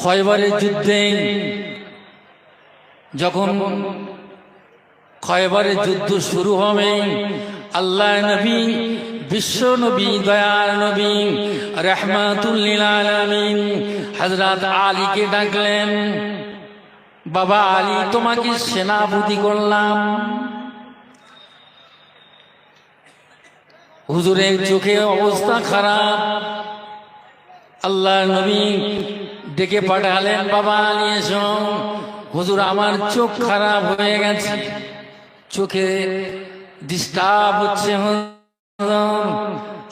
খয়বারের যুদ্ধে যখন খয়বারের যুদ্ধ শুরু হবে আল্লাহ নবী বিশ্ব নবী দয়াল নবী রহমাতুল্লিল আলামিন হযরত আলীকে ডাকলেন বাবা আলী তোমাকে সেনাপতি করলাম। হুজুরের চোখে অবস্থা খারাপ। আল্লাহ নবী ডেকে পাঠালেন বাবা আলী এসো। হুজুর আমার চোখ খারাপ হয়ে গেছে। চোখে ডিস্টার্ব হচ্ছে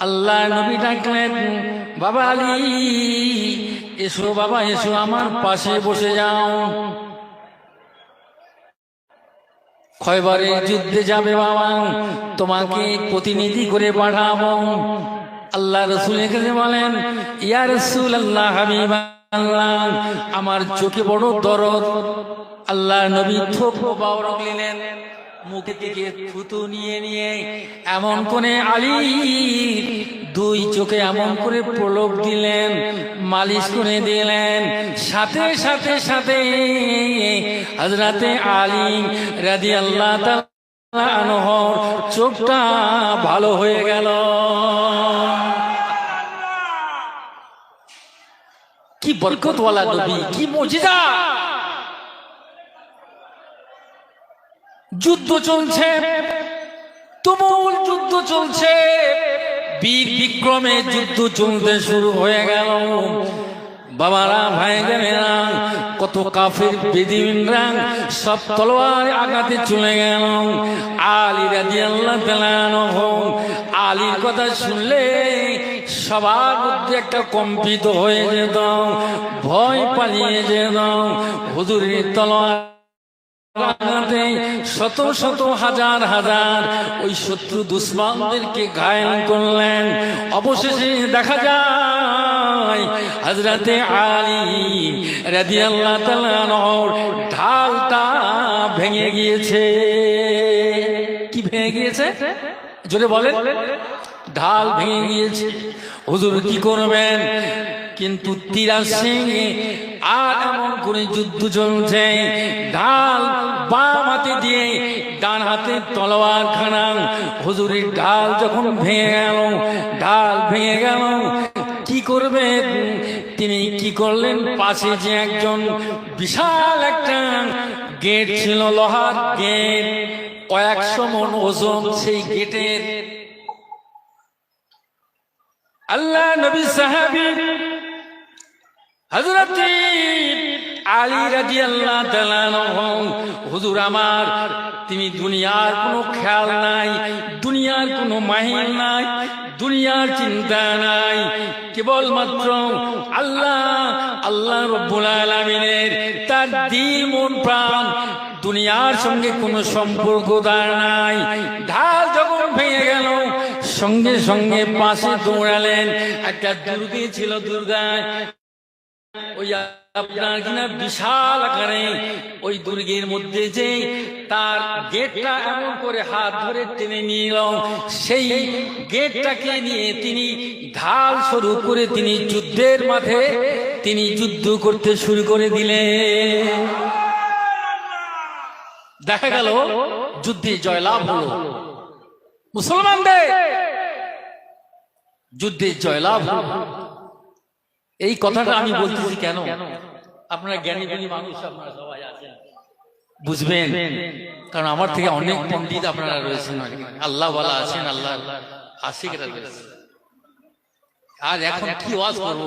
আল্লাহ নবী ডাকলেন বাবা আলী এসো বাবা এসো আমার পাশে বসে যাও। খয়বারে যুদ্ধে যাবে বাবা। তোমাকে প্রতিনিধি করে পাঠাবো। আল্লাহ রসুল কাছে বলেন ইয়া রসুল আল্লাহ হাবিব আল্লাহ, আমার চোখে বড় দরদ। আল্লাহ নবী থোপ বাবরক নিলেন, মুখে থেকে থুতু নিয়ে নিয়ে এমন করে আলী দুই চোখে এমন করে প্রলোভ দিলেন, মালিশ করে দিলেন। সাথে সাথে সাথে হজরতে আলী রাদি আল্লাহ চোখটা ভালো হয়ে গেল কি বরকতওয়ালা নবী কি মজিদা যুদ্ধ চলছে তুমুল যুদ্ধ চলছে। বীর বিক্রমে যুদ্ধ চলতে শুরু হয়ে গেল। বাবারা ভাই গেলেরা কত কাফের বেদিনরা সব তলোয়ার আঘাতে চলে গেল। আলী রাজি আল্লাহ আলীর কথা শুনলে সবার মধ্যে একটা কম্পিত হয়ে যেত ভয় পালিয়ে যেত হুজুরের তলোয়ার শত শত হাজার হাজার ওই শত্রু দুশ্মনদেরকে ঘায়ল করলেন। অবশেষে দেখা যায় হজরতে আলী রাজি আল্লাহ ঢালটা ভেঙে গিয়েছে। কি ভেঙে গিয়েছে? জোরে বলেন। ঢাল ভেঙে গিয়েছে। হুজুর কি করবেন? কিন্তু তীরা সিং আর এমন করে যুদ্ধ চলছে। ঢাল বাম হাতে দিয়ে ডান হাতে তলোয়ার খানা। হুজুরের ঢাল যখন ভেঙে গেল, ঢাল ভেঙে গেল, কি করবে তিনি কি করলেন? পাশে যে একজন বিশাল একটা গেট ছিল, লোহার গেট। কয়েকশো মন ওজন সেই গেটের আল্লাহ নবী সাহাবী হযরত আলী রাদিয়াল্লাহু তাআলা হুজুর আমার, তিনি দুনিয়ার কোনো খেয়াল নাই, দুনিয়ার কোনো মাহির নাই, দুনিয়ার চিন্তা নাই, কেবলমাত্র আল্লাহ আল্লাহ রব্বুল আলামিনের তার দিল, মন, প্রাণ, দুনিয়ার সঙ্গে কোনো সম্পর্ক তার নাই, ঢাল যখন ভেঙে গেল সঙ্গে সঙ্গে পাশে দৌড়ালেন। একটা দুর্গে ছিল দুর্গায় ওই আপনার কিনা বিশাল আকারে ওই দুর্গের মধ্যে যে তার গেটটা এমন করে হাত ধরে টেনে নিল সেই গেটটাকে নিয়ে তিনি ঢাল শুরু করে তিনি যুদ্ধের মাঠে তিনি যুদ্ধ করতে শুরু করে দিলেন। দেখা গেল যুদ্ধে জয়লাভ হলো। মুসলমানদের যুদ্ধে জয়লাভ এই কথাটা আমি বলতেছি কেন? আপনারা জ্ঞানী জ্ঞানী মানুষ আপনারা সবাই আছেন। বুঝবেন? কারণ আমার থেকে অনেক পণ্ডিত আপনারা রয়েছেন আল্লাহ বলা আছেন আল্লাহ আশিকরা রয়েছেন আর এখন কি ওয়াজ করব?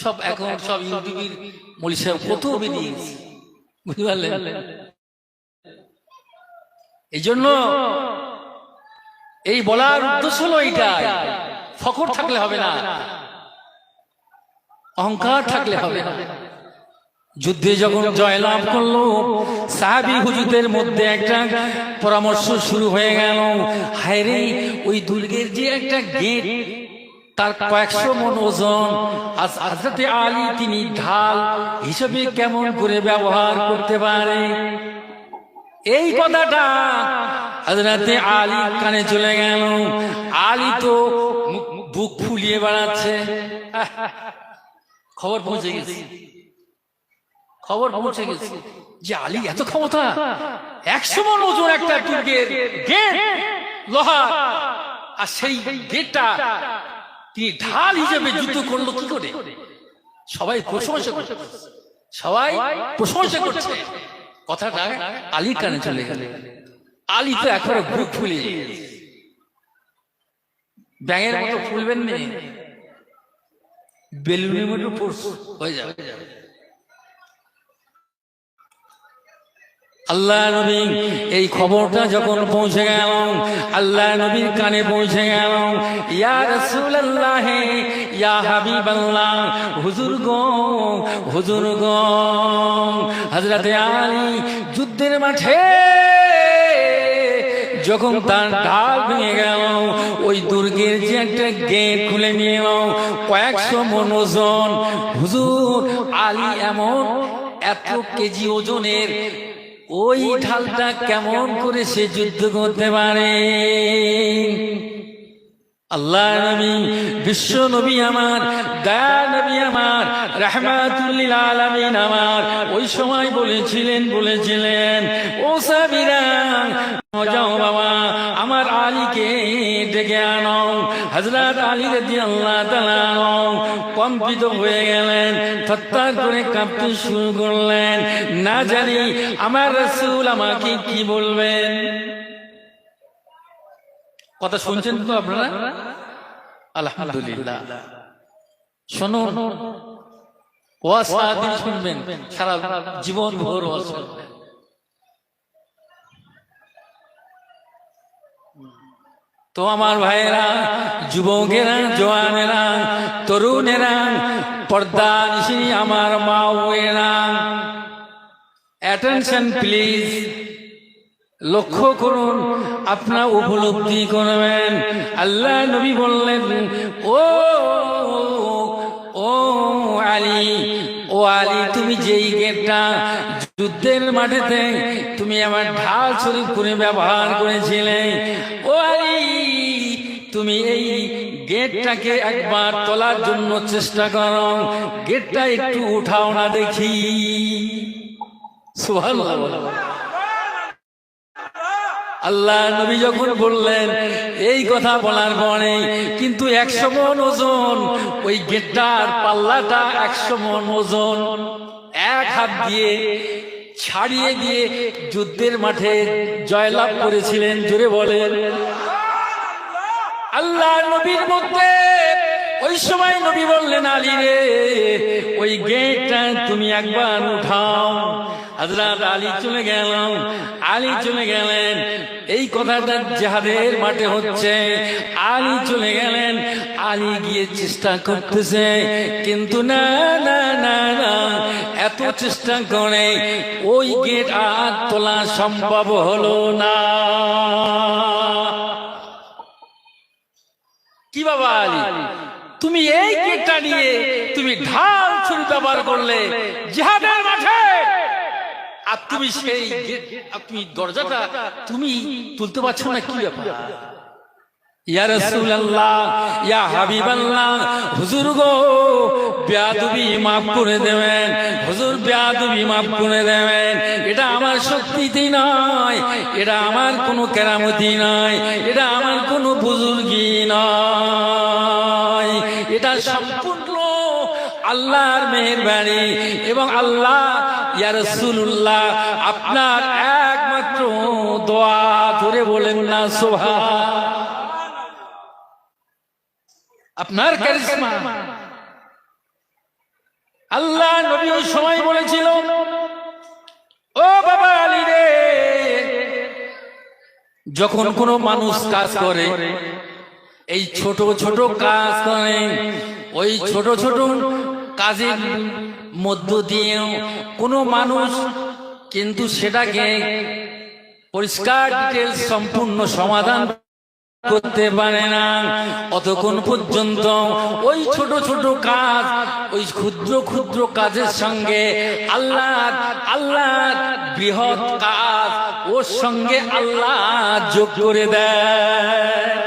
সব এখন সব ইউটিউবের মলি সাহেব কত বেরিয়েছে বুঝতে পারলেন? এই জন্য এই বলার উদ্দেশ্য হলো এইটাই। ফখর থাকলে হবে না। অহংকার থাকলে হবে না। যুদ্ধে যখন জয়লাভ করল সাহাবি হুজুদের মধ্যে একটা পরামর্শ শুরু হয়ে গেল। হায়রে ওই দুর্গের যে একটা গেট তার কয়েকশো মন ওজন। আলী তিনি ঢাল হিসেবে কেমন করে ব্যবহার করতে পারে এই কথাটা হাজরাতে আলী কানে চলে গেল। আলী তো বুক ফুলিয়ে বেড়াচ্ছে। খবর পৌঁছে গেছে। খবর পৌঁছে গেছে যে আলী এত ক্ষমতা। একশো মন ওজন একটা দুর্গের গেট, লোহা। আর সেই গেটটা তিনি ঢাল হিসেবে যুদ্ধ করল কি করে? সবাই প্রশংসা করছে। সবাই প্রশংসা করছে। কথাটা আলীর কানে চলে গেল। আলী তো একবারে বুক ফুলে ব্যাঙের মতো ফুলবেন নি। বেলুনের মতো হয়ে যাবে। আল্লাহ নবী, এই খবরটা যখন পৌঁছে গেল আল্লাহ নবীর কানে পৌঁছে গেল ইয়া রাসূলুল্লাহ, ইয়া হাবিবাল্লাহ, হুজুর গো হুজুর গো, হযরতে আলী যুদ্ধের মাঠে যখন তার ঢাল ভেঙে গেল, ওই দুর্গের যে একটা গেট খুলে নিয়ে কয়েকশো মন ওজন হুজুর আলী এমন এত কেজি ওজনের ওই ঢালটা কেমন করে সে যুদ্ধ করতে পারে? আল্লাহ নবী, বিশ্ব নবী আমার দয়া নবী আমার, রহমাতুল্লিল আলামিন আমার। ওই সময় বলেছিলেন বলেছিলেন, ও সাবিরা, যাও বাবা, আমার আলীকে ডেকে আনো। হজরত আলী রাজি আল্লাহ কম্পিত হয়ে গেলেন থত্তা করে কাঁপতে শুরু করলেন। না জানি, আমার রসুল আমাকে কি বলবেন? কথা শুনছেন তো আপনারা? আলহামদুলিল্লাহ। শোনো ওয়াজ সারাদিন শুনবেন, সারা জীবন ভোর ওয়াজ শুনবেন তো আমার ভাইয়েরা, যুবকেরা জওয়ানেরা তরুণেরা, পর্দা আমার মা ওয়েরা অ্যাটেনশন প্লিজ লক্ষ্য করুন, আপনার উপলব্ধি করবেন। আল্লাহ নবী বললেন, ও ও আলী ও আলী, তুমি যেই গেটটা যুদ্ধের মাঠেতে তুমি আমার ঢাল শরীফ করে ব্যবহার করেছিলে, ও আলী, তুমি এই গেটটাকে একবার তোলার জন্য চেষ্টা করো। গেটটা একটু উঠাও না দেখি। সুবহানাল্লাহ। আল্লাহ নবী যখন বললেন, এই কথা বলার পরে কিন্তু একশো মন ওজন, ওই গেটটার পাল্লাটা একশো মন ওজন, এক হাত দিয়ে ছাড়িয়ে দিয়ে যুদ্ধের মাঠে জয়লাভ করেছিলেন। জোরে বলেন, আল্লাহ নবীর মধ্যে ওই সময় নবী বললেন, আলী রে, ওই গেটটা তুমি একবার উঠাও। হজরত আলী চলে গেল আলী চলে গেলেন। এই কথাটা জাহাদের মাঠে হচ্ছে। আলী চলে গেলেন। আলী গিয়ে চেষ্টা করতেছে। কিন্তু না না না না, এত চেষ্টা করে ওই গেট আর তোলা সম্ভব হলো না। কি বাবা আলী? তুমি এই গেটটা নিয়ে তুমি ঢাল ছুরি ব্যবহার করলে জিহাদের আর তুমি সেই তুমি দরজাটা তুমি তুলতে পারছ না কি ব্যাপার? ইয়া রাসূলুল্লাহ ইয়া হাবিবাল্লাহ হুজুর গো বেয়াদবি মাফ করে দেবেন হুজুর বেয়াদবি মাফ করে দেবেন। এটা আমার শক্তিতে নয় এটা আমার কোনো কেরামতি নয় এটা আমার কোনো বুজুর্গি নয়। এটা সম্পূর্ণ আল্লাহর মেহেরবানি এবং আল্লাহ ইয়া রাসূলুল্লাহ, আপনার একমাত্র দোয়া ধরে বলেন না সোভা আপনার ক্যারিজমা আল্লাহ নবী ওই সময় বলেছিল, ও বাবা আলী রে, যখন কোন মানুষ কাজ করে, এই ছোট ছোট কাজ করে, ওই ছোট ছোট কাজের মধ্য দিয়েও কোনো মানুষ কিন্তু সেটাকে পরিষ্কার সম্পূর্ণ সমাধান করতে পারে না। অতক্ষণ পর্যন্ত ওই ছোট ছোট কাজ, ওই ক্ষুদ্র ক্ষুদ্র কাজের সঙ্গে আল্লাহ আল্লাহ বৃহৎ কাজ ওর সঙ্গে আল্লাহ যোগ করে দেয়।